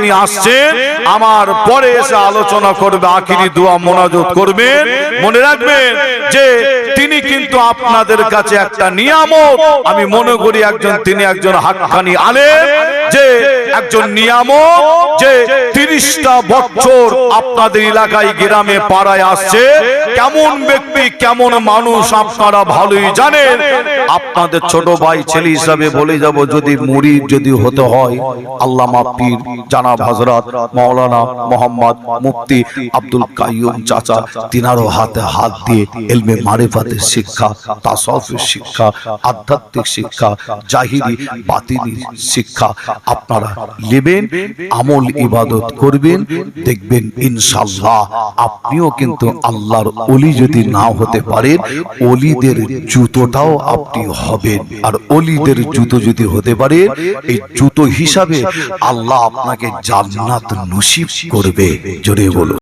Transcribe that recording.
যিনি আসছেন, আমার পরে এসে আলোচনা করবে, আখিরি দোয়া মোনাজত করবেন। মনে রাখবেন যে তিনি কিন্তু আপনাদের কাছে একটা নিয়ামত। আমি মনে করি একজন, তিনি একজন হাক্কানি আলেম, যে একজন নিয়ামক, যে তিরিশটা বছর আপনাদের এলাকায় গ্রামে পাড়ায় আসছে। কেমন ব্যক্তি, কেমন মানুষ আপনারা ভালোই জানেন। আপনাদের ছোট ভাই, ছেলে হিসাবে বলে যাব, যদি মুড়ি যদি হতে হয়, আল্লামা পীর জানাব হজরত মাওলানা মোহাম্মদ মুফতি আব্দুল কাইয়ুম চাচা, তিনারও হাতে হাত দিয়ে এলমে মারেফাতের শিক্ষা, তাসফের শিক্ষা, আধ্যাত্মিক শিক্ষা, জাহিরি বাতিনি শিক্ষা আপনারা নেবেন। আমল ইবাদত করবেন, দেখবেন ইনশাল্লাহ আপনিও কিন্তু আল্লাহর অলি যদি না হতে পারেন অলিদের জুতোটাও আপনি হবেন। আর অলিদের জুতো যদি হতে পারে, এই জুতো হিসাবে আল্লাহ আপনাকে জান্নাত নসিব করবে। জোরে বলো